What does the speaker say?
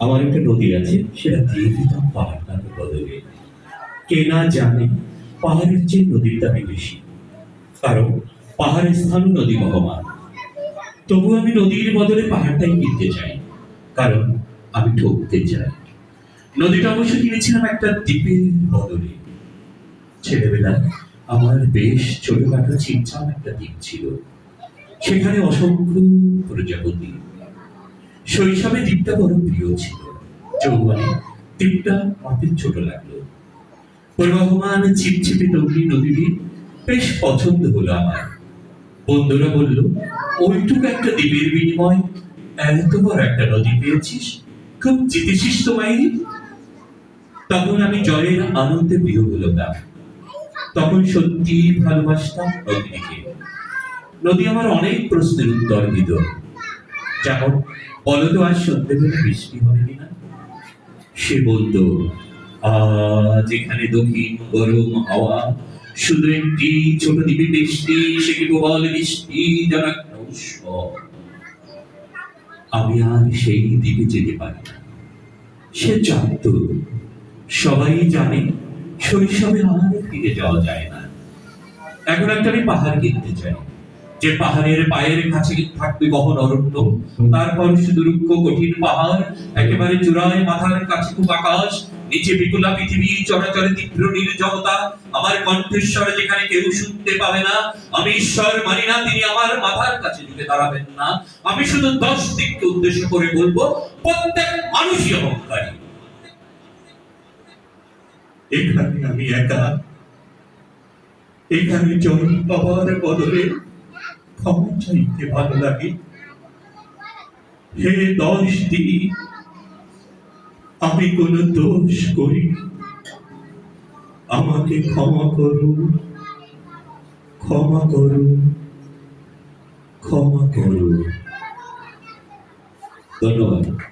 আমার একটা নদী আছে, সেটা দিয়ে দিতাম পাহাড় বদলে। কে না জানে, পাহাড়ের চেয়ে নদীর দামই বেশি। কারণ পাহাড়ের স্থান নদী মহমান। তবু আমি নদীর বদলে পাহাড়টাই কিনতে চাই, কারণ আমি ঠকতে চাই। নদীটা অবশ্য কিনেছিলাম একটা দ্বীপের বদলে। ছেলেবেলায় আমার বেশ ছোটখাটো চিনচাম একটা দ্বীপ ছিল। সেখানে অসংখ্য প্রজাপতি শৈশবে দ্বীপটা বড় প্রিয় ছিল। যৌবনে দ্বীপটা অনেক ছোট লাগল। প্রবাহমান ছিপছিপে তৈরি নদীটি বেশ পছন্দ হলো আমার। বন্ধুরা বলল, ওইটুকু একটা দ্বীপের বিনিময় এত বড় একটা নদী পেয়েছিস? খুব জিতেছিস তো মাইরি? তখন আমি জয়ের আনন্দে প্রিয় হলো না। তখন সত্যি ভালোবাসতাম নদীকে নদী আমার অনেক প্রশ্নের উত্তর দিত। যেমন বলো তো, আজ সন্ধ্যেবেলা বৃষ্টি সে দক্ষিণ গরম হাওয়া। শুধু একটি ছোট দ্বীপে বৃষ্টি, সে কি প্রবল বৃষ্টি। আমি আর সেই দ্বীপে যেতে পারি না। সে জানত, সবাই জানে, শৈশবে আর ফিরে যাওয়া যায় না। এখন একটা আমি পাহাড় কিনতে চাই। যে পাহাড়ের পায়ের কাছে থাকবে গহন অরণ্য, তারপর শুধু রুক্ষ কঠিন পাহাড়, একেবারে চূড়ায় মাথার কাছে খুব আকাশ, নিচে বিপুলা পৃথিবী চরাচরে তীব্র নির্জনতা, আমার কণ্ঠেশ্বর যেখানে কেউ শুনতে পাবে না, আমি ঈশ্বর মানি না, তিনি আমার মাথার কাছে ঝুঁকে দাঁড়াবেন না। আমি শুধু দশ দিককে উদ্দেশ্য করে বলব, প্রত্যেক মানুষই অহংকারী। এখানে আমি একা। এখানে জমি পাওয়ার বদলে চাইতে ভালো লাগে। হে দশ আমি কোনো দোষ করি আমাকে ক্ষমা করুন ক্ষমা করুন ক্ষমা করুন ধন্যবাদ।